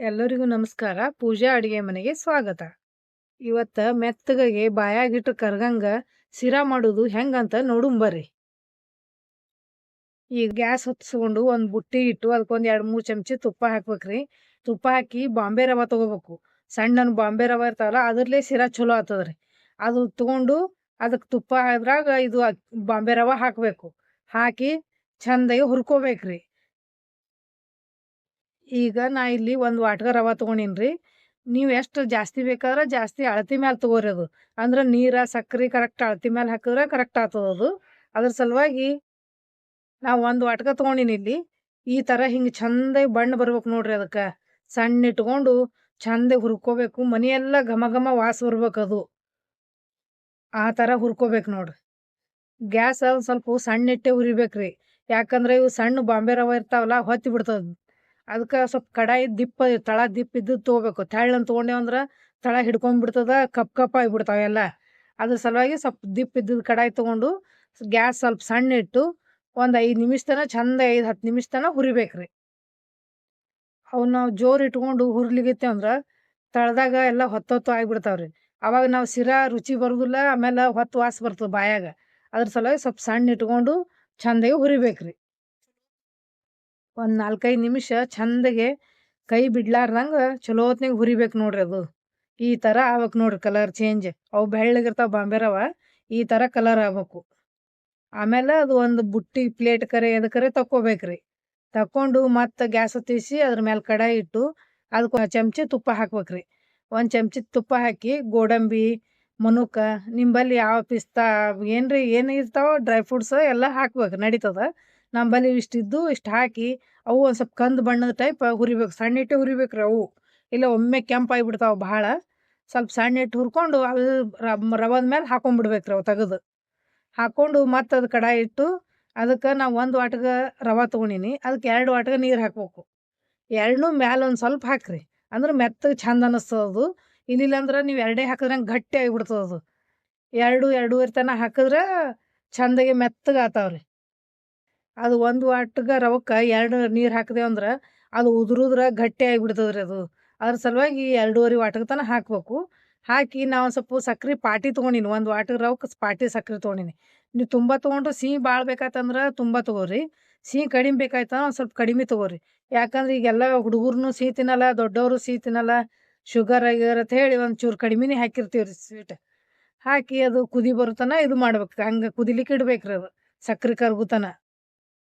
ಎಲ್ಲರಿಗೂ ನಮಸ್ಕಾರ. ಪೂಜಾ ಅಡುಗೆ ಮನೆಗೆ ಸ್ವಾಗತ. ಇವತ್ತ ಮೆತ್ತಗೆ ಬಾಯಾಗಿಟ್ಟು ಕರ್ಗಂಗ ಸಿರಾ ಮಾಡೋದು ಹೆಂಗಂತ ನೋಡುಂಬರ್ರಿ ಈಗ ಗ್ಯಾಸ್ ಹೊತ್ಸ್ಕೊಂಡು ಒಂದು ಬುಟ್ಟಿ ಇಟ್ಟು ಅದಕ್ಕೊಂದು ಎರಡು ಮೂರು ಚಮಚಿ ತುಪ್ಪ ಹಾಕ್ಬೇಕ್ರಿ. ತುಪ್ಪ ಹಾಕಿ ಬಾಂಬೆ ರವೆ ತಗೋಬೇಕು. ಸಣ್ಣ ಬಾಂಬೆ ರವೆ ಇರ್ತಾವಲ್ಲ ಅದ್ರಲ್ಲೇ ಸಿರಾ ಚಲೋ ಆತದ್ರಿ. ಅದು ತಗೊಂಡು ಅದಕ್ಕೆ ತುಪ್ಪ ಆದ್ರಾಗ ಇದು ಬಾಂಬೆ ರವೆ ಹಾಕಬೇಕು. ಹಾಕಿ ಚಂದಾಗಿ ಹುರ್ಕೋಬೇಕ್ರಿ. ಈಗ ನಾ ಇಲ್ಲಿ ಒಂದು ವಾಟ್ಗ ರವೆ ರೀ ನೀವು ಎಷ್ಟು ಜಾಸ್ತಿ ಬೇಕಾದ್ರೆ ಜಾಸ್ತಿ ಅಳತಿ ಮ್ಯಾಲೆ ತೊಗೋರಿ ಅದು. ಅಂದ್ರೆ ನೀರು, ಸಕ್ಕರೆ ಕರೆಕ್ಟ್ ಅಳತಿ ಮ್ಯಾಲೆ ಹಾಕಿದ್ರೆ ಕರೆಕ್ಟ್ ಆಗ್ತದೆ ಅದು. ಅದ್ರ ಸಲುವಾಗಿ ನಾವು ಒಂದು ವಾಟ್ಗ ತೊಗೊಂಡಿನಿ ಇಲ್ಲಿ. ಈ ಥರ ಹಿಂಗೆ ಚಂದ ಬಣ್ಣ ಬರ್ಬೇಕು ನೋಡ್ರಿ ಅದಕ್ಕೆ. ಸಣ್ಣ ಇಟ್ಕೊಂಡು ಚಂದ ಹುರ್ಕೋಬೇಕು. ಮನೆಯೆಲ್ಲ ಘಮ ಘಮ ವಾಸ ಬರ್ಬೇಕು ಅದು. ಆ ಥರ ಹುರ್ಕೋಬೇಕು ನೋಡ್ರಿ. ಗ್ಯಾಸ್ ಸ್ವಲ್ಪ ಸಣ್ಣ ಇಟ್ಟೆ ಹುರಿಬೇಕ್ರಿ. ಯಾಕಂದ್ರೆ ಇವು ಸಣ್ಣ ಬಾಂಬೆ ರವೆ ಇರ್ತಾವಲ್ಲ ಹೊತ್ತಿ ಬಿಡ್ತದೆ. ಅದಕ್ಕೆ ಸ್ವಲ್ಪ ಕಡಾಯಿ ದಿಪ್ಪ, ತಳ ದಿಪ್ಪ ಇದ್ದು ತೊಗೋಬೇಕು. ತೆಳ್ಳನ್ ತೊಗೊಂಡೇವು ಅಂದ್ರೆ ತಳ ಹಿಡ್ಕೊಂಡ್ಬಿಡ್ತದ ಕಪ್ ಕಪ್ ಆಗಿಬಿಡ್ತಾವೆ ಎಲ್ಲ. ಅದ್ರ ಸಲುವಾಗಿ ಸ್ವಲ್ಪ ದಿಪ್ಪ ಇದ್ದಿದ್ದು ಕಡಾಯಿ ತೊಗೊಂಡು ಗ್ಯಾಸ್ ಸ್ವಲ್ಪ ಸಣ್ಣ ಇಟ್ಟು ಒಂದು ಐದು ನಿಮಿಷ ತನಕ ಚಂದ ಐದು ಹತ್ತು ನಿಮಿಷ ತನಕ ಹುರಿಬೇಕ್ರಿ ಅವು ನಾವು ಜೋರು ಇಟ್ಕೊಂಡು ಹುರ್ಲಿಗಿತ್ತೆ ಅಂದ್ರೆ ತಳದಾಗ ಎಲ್ಲ ಹೊತ್ತೊತ್ತು ಆಗಿಬಿಡ್ತಾವ್ರಿ ಅವಾಗ ನಾವು ಸಿರಾ ರುಚಿ ಬರೋದಿಲ್ಲ, ಆಮೇಲೆ ಹೊತ್ತು ವಾಸ ಬರ್ತದೆ ಬಾಯಾಗ. ಅದ್ರ ಸಲುವಾಗಿ ಸ್ವಲ್ಪ ಸಣ್ಣ ಇಟ್ಕೊಂಡು ಚಂದಾಗಿ ಹುರಿಬೇಕ್ರಿ ಒಂದು ನಾಲ್ಕೈದು ನಿಮಿಷ ಚಂದಗೆ ಕೈ ಬಿಡ್ಲಾರ್ದಂಗೆ ಚಲೋ ಹೊತ್ನಾಗ ಹುರಿಬೇಕು ನೋಡ್ರಿ ಅದು. ಈ ಥರ ಆಗ್ಬೇಕು ನೋಡ್ರಿ ಕಲರ್ ಚೇಂಜ್ ಅವು ಬೆಳ್ಳಗಿರ್ತಾವೆ ಬಾಂಬೆ ರವೆ ಈ ಥರ ಕಲರ್ ಆಗ್ಬೇಕು. ಆಮೇಲೆ ಅದು ಒಂದು ಬುಟ್ಟಿ ಪ್ಲೇಟ್ ಕರೆ ಎದಕರೆ ತಕ್ಕೋಬೇಕ್ರಿ. ತಕ್ಕೊಂಡು ಮತ್ತು ಗ್ಯಾಸ್ ತೀಸಿ ಅದ್ರ ಮೇಲೆ ಕಡಾಯಿ ಇಟ್ಟು ಅದಕ್ಕೆ ಚಮಚ ತುಪ್ಪ ಹಾಕ್ಬೇಕ್ರಿ. ಒಂದು ಚಮಚ ತುಪ್ಪ ಹಾಕಿ ಗೋಡಂಬಿ, ಮನುಕ, ನಿಂಬಲ್ಲಿ ಯಾವ ಪಿಸ್ತಾ, ಏನ್ರಿ ಏನು ಇರ್ತಾವ, ಡ್ರೈ ಫ್ರೂಟ್ಸ್ ಎಲ್ಲ ಹಾಕ್ಬೇಕು, ನಡೀತದ. ನಂಬಲ್ಲಿ ಇಷ್ಟಿದ್ದು ಇಷ್ಟು ಹಾಕಿ ಅವು ಒಂದು ಸ್ವಲ್ಪ ಕಂದು ಬಣ್ಣದ ಟೈಪ್ ಹುರಿಬೇಕು. ಸಣ್ಣ ಇಟ್ಟು ಹುರಿಬೇಕು ರೀ ಅವು. ಇಲ್ಲ ಒಮ್ಮೆ ಕೆಂಪಾಗಿ ಬಿಡ್ತಾವೆ ಭಾಳ. ಸ್ವಲ್ಪ ಸಣ್ಣ ಇಟ್ಟು ಹುರ್ಕೊಂಡು ಅದು ರವದ ಮೇಲೆ ಹಾಕೊಂಡ್ಬಿಡ್ಬೇಕು ರೀ ಅವು ತೆಗೆದು. ಹಾಕ್ಕೊಂಡು ಮತ್ತು ಅದು ಕಡಾಯಿ ಇಟ್ಟು ಅದಕ್ಕೆ ನಾವು ಒಂದು ವಾಟ್ಗೆ ರವೆ ತೊಗೊಂಡೀನಿ. ಅದಕ್ಕೆ ಎರಡು ವಾಟ್ಗೆ ನೀರು ಹಾಕ್ಬೇಕು. ಎರಡನ್ನೂ ಮ್ಯಾಲೆ ಒಂದು ಸ್ವಲ್ಪ ಹಾಕ್ರಿ. ಅಂದ್ರೆ ಮೆತ್ತಗೆ ಚಂದ ಅನ್ನಿಸ್ತದದು ಇಲ್ಲಿಲ್ಲ ಅಂದ್ರೆ ನೀವು ಎರಡೇ ಹಾಕಿದ್ರೆ ಗಟ್ಟಿ ಆಗಿಬಿಡ್ತದೆ ಅದು ಎರಡು ಎರಡೂವರೆ ತನಕ ಹಾಕಿದ್ರೆ ಚಂದಾಗಿ ಮೆತ್ತಗೆ ಆತಾವ್ರಿ. ಅದು ಒಂದು ವಾಟ್ಗೆ ರವಕ್ಕೆ ಎರಡು ನೀರು ಹಾಕಿದೆವು ಅಂದ್ರೆ ಅದು ಉದುರುದ್ರ ಗಟ್ಟಿ ಆಗಿಬಿಡ್ತದೆ ಅದು. ಅದ್ರ ಸಲುವಾಗಿ ಎರಡೂವರೆ ವಾಟಗ ತನಕ ಹಾಕಬೇಕು. ಹಾಕಿ ನಾವು ಸ್ವಲ್ಪ ಸಕ್ರೆ ಪಾಟಿ ತೊಗೊಂಡಿನಿ, ಒಂದು ವಾಟ್ಗೆ ರವಕ್ಕೆ ಪಾಟಿ ಸಕ್ರೆ ತೊಗೊಂಡಿನಿ. ನೀವು ತುಂಬ ತೊಗೊಂಡ್ರೆ ಸಿಹಿ ಭಾಳ ಬೇಕಾಯ್ತಂದ್ರೆ ತುಂಬ ತೊಗೋರಿ. ಸಿಹಿ ಕಡಿಮೆ ಬೇಕಾಯ್ತಂದ್ರೆ ಒಂದು ಸ್ವಲ್ಪ ಕಡಿಮೆ ತೊಗೋರಿ. ಯಾಕಂದ್ರೆ ಈಗೆಲ್ಲ ಹುಡುಗರು ಸಿಹಿ ತಿನ್ನಲ್ಲ, ದೊಡ್ಡವರು ಸಿಹಿ ತಿನ್ನಲ್ಲ. ಶುಗರ್ ಆಗಿರ ಅಂತ ಹೇಳಿ ಒಂದು ಚೂರು ಕಡಿಮೆನೇ ಹಾಕಿರ್ತೀವಿ ರೀ ಸ್ವೀಟ್. ಹಾಕಿ ಅದು ಕುದಿ ಬರುತ್ತನ ಇದು ಮಾಡ್ಬೇಕು. ಹಂಗೆ ಕುದಿಲಿಕ್ಕೆ ಇಡ್ಬೇಕು ರೀ ಅದು ಸಕ್ರೆ ಕರ್ಗುತನ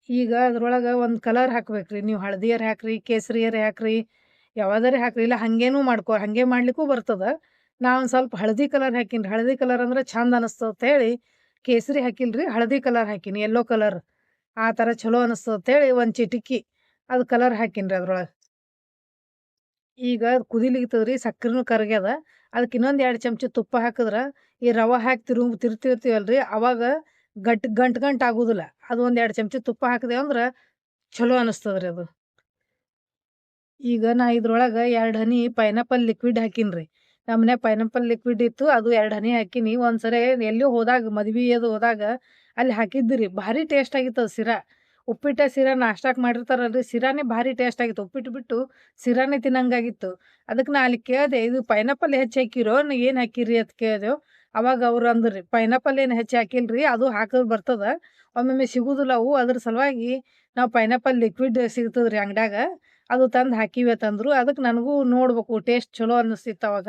ಈಗ ಅದ್ರೊಳಗೆ ಒಂದು ಕಲರ್ ಹಾಕ್ಬೇಕ್ರಿ. ನೀವು ಹಳದಿಯರ್ ಹಾಕ್ರಿ, ಕೇಸರಿಯರ್ ಹಾಕ್ರಿ, ಯಾವ್ದಾರೆ ಹಾಕ್ರಿ. ಇಲ್ಲ ಹಾಗೇನೂ ಮಾಡ್ಕೊ, ಹಾಗೆ ಮಾಡ್ಲಿಕ್ಕೂ ಬರ್ತದೆ. ನಾ ಸ್ವಲ್ಪ ಹಳದಿ ಕಲರ್ ಹಾಕೀನಿ. ಹಳದಿ ಕಲರ್ ಅಂದ್ರೆ ಚಂದ ಅನಿಸ್ತದೆ ಹೇಳಿ ಕೇಸರಿ ಹಾಕಿಲ್ರಿ, ಹಳದಿ ಕಲರ್ ಹಾಕೀನಿ. ಯೆಲ್ಲೋ ಕಲರ್ ಆ ಥರ ಚಲೋ ಅನಿಸ್ತದೆ ಹೇಳಿ ಒಂದು ಚಿಟಿಕಿ ಅದು ಕಲರ್ ಹಾಕೀನಿ ರೀ ಅದ್ರೊಳಗೆ. ಈಗ ಕುದಿಲಿಗ್ತದ್ರಿ ಸಕ್ಕರೆನೂ ಕರಗ್ಯದ. ಅದಕ್ಕೆ ಇನ್ನೊಂದು ಎರಡು ಚಮಚ ತುಪ್ಪ ಹಾಕಿದ್ರೆ, ಈ ರವೆ ಹಾಕಿ ತಿರು, ತಿರ್ತಿರ್ತೀವಲ್ರಿ, ಅವಾಗ ಗಟ್, ಗಂಟು ಗಂಟು ಆಗೋದಿಲ್ಲ. ಅದು ಒಂದು ಎರಡು ಚಮಚ ತುಪ್ಪ ಹಾಕಿದೆ ಅಂದ್ರೆ ಚಲೋ ಅನ್ನಿಸ್ತದೆ ರೀ ಅದು. ಈಗ ನಾ ಇದ್ರೊಳಗೆ ಎರಡು ಹನಿ ಪೈನಾಪಲ್ ಲಿಕ್ವಿಡ್ ಹಾಕಿನ್ರಿ. ರೀ ನಮ್ಮ ಪೈನಾಪಲ್ ಲಿಕ್ವಿಡ್ ಇತ್ತು, ಅದು ಎರಡು ಹನಿ ಹಾಕಿನಿ. ಒಂದು ಸರಿ ಎಲ್ಲಿ ಹೋದಾಗ ಮದ್ವೆ ಅದು ಹೋದಾಗ ಅಲ್ಲಿ ಹಾಕಿದ್ದು ರೀ ಭಾರಿ ಟೇಸ್ಟ್ ಆಗಿತ್ತು ಅದು ಸಿರಾ. ಉಪ್ಪಿಟ್ಟ ಸಿರಾ ನಾಷ್ಟಾಕ್ ಮಾಡಿರ್ತಾರಲ್ರಿ. ಸಿರಾನೇ ಭಾರಿ ಟೇಸ್ಟ್ ಆಗಿತ್ತು. ಉಪ್ಪಿಟ್ಟು ಬಿಟ್ಟು ಸಿರಾನೇ ತಿನ್ನಂಗಾಗಿತ್ತು. ಅದಕ್ಕೆ ನಾ ಅಲ್ಲಿ ಕೇಳಿದೆ, ಇದು ಪೈನಾಪಲ್ ಹೆಚ್ಚು ಹಾಕಿರೋ? ಏನು ಹಾಕಿರಿ? ಅಂತ ಕೇಳಿದೆವು. ಅವಾಗ ಅವ್ರು ಅಂದ್ರಿ ಪೈನಾಪಲ್ ಏನು ಹೆಚ್ಚಿ ಹಾಕಿಲ್ರಿ, ಅದು ಹಾಕಿದ್ರೆ ಬರ್ತದ. ಒಮ್ಮೊಮ್ಮೆ ಸಿಗುದಿಲ್ಲ ಅವು, ಅದ್ರ ಸಲುವಾಗಿ ನಾವು ಪೈನಾಪಲ್ ಲಿಕ್ವಿಡ್ ಸಿಗ್ತದ್ರಿ ಅಂಗಡ್ಯಾಗ, ಅದು ತಂದು ಹಾಕಿವೆ ತಂದರು ಅದಕ್ಕೆ ನನಗೂ ನೋಡ್ಬೇಕು ಟೇಸ್ಟ್ ಚಲೋ ಅನ್ನಿಸ್ತಿತ್ತು ಅವಾಗ.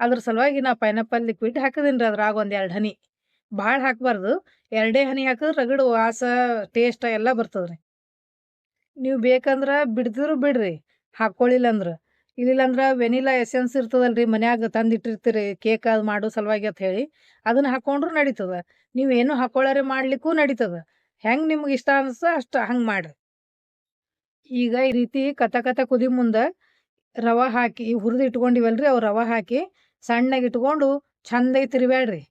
ಅದ್ರ ಸಲುವಾಗಿ ನಾವು ಪೈನಾಪಲ್ ಲಿಕ್ವಿಡ್ ಹಾಕಿದೀನಿ ರೀ ಅದ್ರಾಗ ಒಂದು ಎರಡು ಹನಿ. ಭಾಳ ಹಾಕಬಾರ್ದು. ಎರಡೇ ಹನಿ ಹಾಕಿದ್ರೆ ರಗಡು, ವಾಸ ಟೇಸ್ಟ್ ಎಲ್ಲ ಬರ್ತದ್ರಿ. ನೀವು ಬೇಕಂದ್ರೆ ಬಿಡ್ದಿರು ಬಿಡ್ರಿ ಹಾಕ್ಕೊಳ್ಳಿಲ್ಲ ಅಂದ್ರೆ ಇಲ್ಲಿಲ್ಲಂದ್ರೆ ವೆನಿಲಾ ಎಸೆನ್ಸ್ ಇರ್ತದಲ್ರಿ, ಮನ್ಯಾಗ ತಂದಿಟ್ಟಿರ್ತೀರಿ, ಕೇಕ್ ಅದು ಮಾಡೋ ಸಲುವಾಗಿ ಅಂತ ಹೇಳಿ, ಅದನ್ನ ಹಾಕೊಂಡ್ರು ನಡೀತದ. ನೀವು ಏನು ಹಾಕೊಳ್ಳಾರೆ ಮಾಡ್ಲಿಕ್ಕೂ ನಡೀತದ. ಹೆಂಗೆ ನಿಮ್ಗೆ ಇಷ್ಟ ಅನ್ಸ ಅಷ್ಟು ಹಂಗೆ ಮಾಡ್ರಿ. ಈಗ ಈ ರೀತಿ ಕತ ಕತ ಕುದಿ ಮುಂದೆ ರವೆ ಹಾಕಿ ಹುರಿದು ಇಟ್ಕೊಂಡಿವಲ್ರಿ ಅವು ರವೆ ಹಾಕಿ, ಸಣ್ಣಗೆ ಇಟ್ಕೊಂಡು ಚಂದಾಗಿ ತಿರ್ಬ್ಯಾಡ್ರಿ.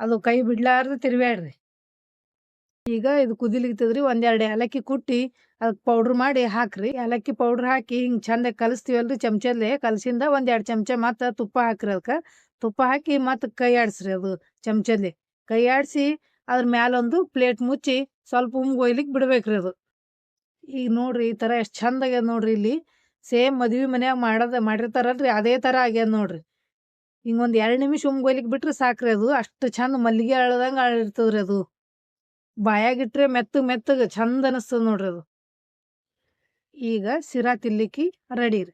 ಅದು ಕೈ ಬಿಡ್ಲಾರ್ದು ತಿರುವ್ಯಾಡ್ರಿ ಈಗ ಇದು ಕುದಿಲಿಕ್ತದ್ರಿ ಒಂದೆರಡು ಏಲಕ್ಕಿ ಕುಟ್ಟಿ ಅದಕ್ಕೆ ಪೌಡ್ರ್ ಮಾಡಿ ಹಾಕ್ರಿ. ಏಲಕ್ಕಿ ಪೌಡ್ರ್ ಹಾಕಿ ಹಿಂಗೆ ಚಂದ ಕಲಿಸ್ತೀವಲ್ರಿ ಚಮಚಲ್ಲಿ ಕಲಸಿಂದ ಒಂದೆರಡು ಚಮಚ ಮತ್ತು ತುಪ್ಪ ಹಾಕ್ರಿ ಅದಕ್ಕೆ ತುಪ್ಪ ಹಾಕಿ ಮತ್ತು ಕೈ ಆಡಿಸ್ರಿ ಅದು ಚಮಚಲ್ಲಿ ಕೈ ಆಡಿಸಿ ಅದ್ರ ಮ್ಯಾಲೊಂದು ಪ್ಲೇಟ್ ಮುಚ್ಚಿ ಸ್ವಲ್ಪ ಉಮ್ಗೆ ಒಯ್ಲಿಕ್ಕೆ ಬಿಡ್ಬೇಕ್ರಿ ಅದು. ಈಗ ನೋಡ್ರಿ ಈ ಥರ ಎಷ್ಟು ಚಂದ ಆಗ್ಯದ ನೋಡ್ರಿ ಇಲ್ಲಿ. ಸೇಮ್ ಮದುವೆ ಮನ್ಯಾಗ ಮಾಡೋದು ಮಾಡಿರ್ತಾರಲ್ರಿ, ಅದೇ ಥರ ಆಗ್ಯದ ನೋಡ್ರಿ. ಹಿಂಗೊಂದು ಎರಡು ನಿಮಿಷ ಉಮ್ಗೊಯ್ಲಿಕ್ಕೆ ಬಿಟ್ರೆ ಸಾಕ್ರಿ ಅದು. ಅಷ್ಟು ಚಂದ ಮಲ್ಲಿಗೆ ಅಳದಂಗೆ ಅಳಿರ್ತದ್ರಿ ಅದು. ಬಾಯಾಗಿಟ್ರೆ ಮೆತ್ತಗೆ ಮೆತ್ತಗೆ ಚಂದ ಅನಿಸ್ತದ ನೋಡ್ರಿ ಅದು. ಈಗ ಸಿರಾ ತಿನ್ಲಿಕ್ಕೆ ರೆಡಿ ರೀ.